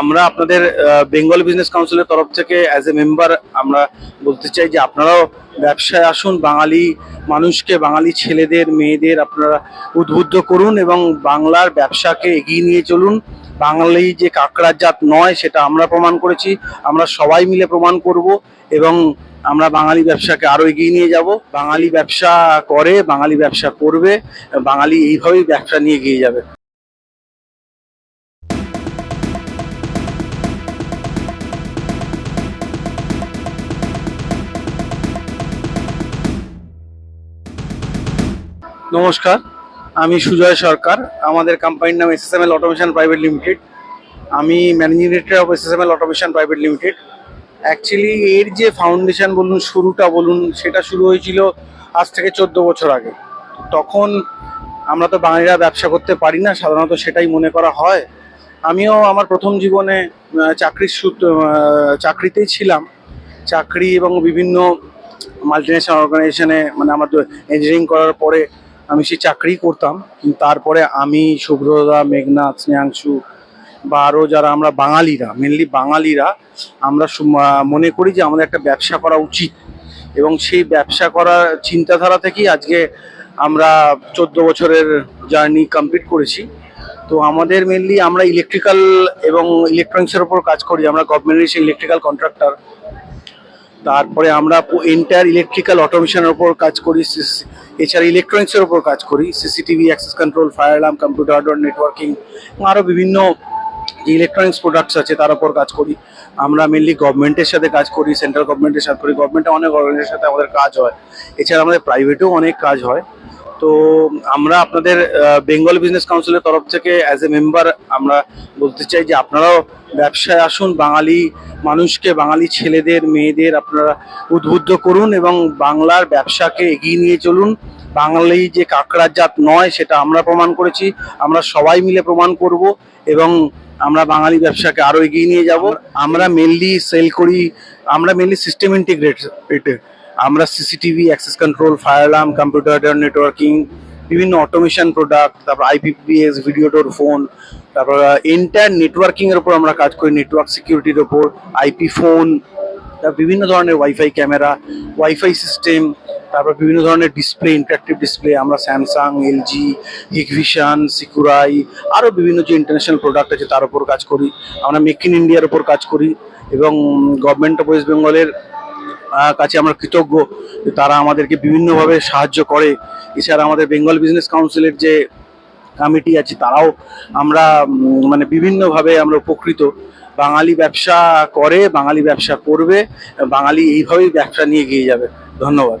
আমরা আপনাদের বেঙ্গল বিজনেস কাউন্সিলের তরফ থেকে অ্যাজ এ মেম্বার আমরা বলতে চাই যে আপনারাও ব্যবসায় আসুন, বাঙালি মানুষকে, বাঙালি ছেলেদের, মেয়েদের আপনারা উদ্বুদ্ধ করুন এবং বাংলার ব্যবসাকে এগিয়ে নিয়ে চলুন। বাঙালি যে কাঁকড়ার জাত নয়, সেটা আমরা প্রমাণ করেছি। আমরা সবাই মিলে প্রমাণ করব এবং আমরা বাঙালি ব্যবসাকে আরও এগিয়ে নিয়ে যাব। বাঙালি ব্যবসা করে, বাঙালি ব্যবসা করবে, বাঙালি এইভাবেই ব্যবসা নিয়ে এগিয়ে যাবে। নমস্কার, আমি সুজয় সরকার, আমাদের কোম্পানির নাম S S L automation private limited আমি managing director of S S M L automation private limited actually এর যে ফাউন্ডেশন বলুন, শুরুটা বলুন, সেটা শুরু হয়েছিল আজ থেকে চোদ্দ বছর আগে। তখন আমরা তো বাঙালিরা ব্যবসা করতে পারি না, সাধারণত সেটাই মনে করা হয়। আমিও আমার প্রথম জীবনে চাকরির সূত্র চাকরিতেই ছিলাম। চাকরি এবং বিভিন্ন মাল্টিনেশনাল অর্গানাইজেশনে মানে আমার ইঞ্জিনিয়ারিং করার পরে আমি সেই চাকরি করতাম, কিন্তু তারপরে আমি শুভ্রদা মেঘনাথ, স্নেহাংশু বা আরও যারা আমরা বাঙালিরা মেনলি বাঙালিরা, আমরা মনে করি যে আমাদের একটা ব্যবসা করা উচিত। এবং সেই ব্যবসা করার চিন্তাধারা থেকেই আজকে আমরা চোদ্দ বছরের জার্নি কমপ্লিট করেছি। তো আমাদের মেনলি আমরা ইলেকট্রিক্যাল এবং ইলেকট্রনিক্সের ওপর কাজ করি, আমরা গভর্নমেন্টের সেই ইলেকট্রিক্যাল কন্ট্রাক্টর তারপরে আমরা এন্টায়ার ইলেকট্রিক্যাল অটোমেশনের ওপর কাজ করি এছাড়া ইলেকট্রনিক্সের উপর কাজ করি CCTV access control fire alarm computer hardware networking আরও বিভিন্ন যে ইলেকট্রনিক্স প্রোডাক্টস আছে তার উপর কাজ করি। আমরা মেনলি গভর্নমেন্টের সাথে কাজ করি সেন্ট্রাল গভর্নমেন্টের সাথে করি। গভর্নমেন্টে অনেক অর্গানাইজের সাথে আমাদের কাজ হয়। এছাড়া আমাদের প্রাইভেটেও অনেক কাজ হয়। তো আমরা আপনাদের বেঙ্গল বিজনেস কাউন্সিলের তরফ থেকে অ্যাজ এ মেম্বার আমরা বলতে চাই যে আপনারাও ব্যবসায় আসুন, বাঙালি মানুষকে, বাঙালি ছেলেদের, মেয়েদের আপনারা উদ্বুদ্ধ করুন এবং বাংলার ব্যবসাকে এগিয়ে নিয়ে চলুন। বাঙালি যে কাঁকড়ার জাত নয়, সেটা আমরা প্রমাণ করেছি। আমরা সবাই মিলে প্রমাণ করব এবং আমরা বাঙালি ব্যবসাকে আরও এগিয়ে নিয়ে যাব। আমরা মেনলি সেল করি, আমরা মেনলি সিস্টেম ইন্টিগ্রেটেড আমরা CCTV access control fire alarm computer networking বিভিন্ন অটোমেশন প্রোডাক্ট তারপর আইপিপিএস ভিডিও ডোর ফোন তারপর এন্টায়ার নেটওয়ার্কিং এর উপর আমরা কাজ করি নেটওয়ার্ক সিকিউরিটির ওপর আইপি ফোন বিভিন্ন ধরনের ওয়াইফাই ক্যামেরা ওয়াইফাই সিস্টেম তারপর বিভিন্ন ধরনের ডিসপ্লে ইন্টারাক্টিভ ডিসপ্লে আমরা স্যামসাং এলজি হিকভিশন সিকুরাই আরও বিভিন্ন যে ইন্টারন্যাশনাল প্রোডাক্ট আছে তার উপর কাজ করি। আমরা মেক ইন ইন্ডিয়ার উপর কাজ করি এবং গভর্নমেন্ট অফ ওয়েস্ট বেঙ্গলের কাছে আমরা কৃতজ্ঞ তারা আমাদেরকে বিভিন্নভাবে সাহায্য করে। এছাড়া আমাদের বেঙ্গল বিজনেস কাউন্সিলের যে কমিটি আছে তারাও আমরা মানে বিভিন্নভাবে আমরা উপকৃত। বাঙালি ব্যবসা করে, বাঙালি ব্যবসা করবে, বাঙালি এইভাবেই ব্যবসা নিয়ে এগিয়ে যাবে। ধন্যবাদ।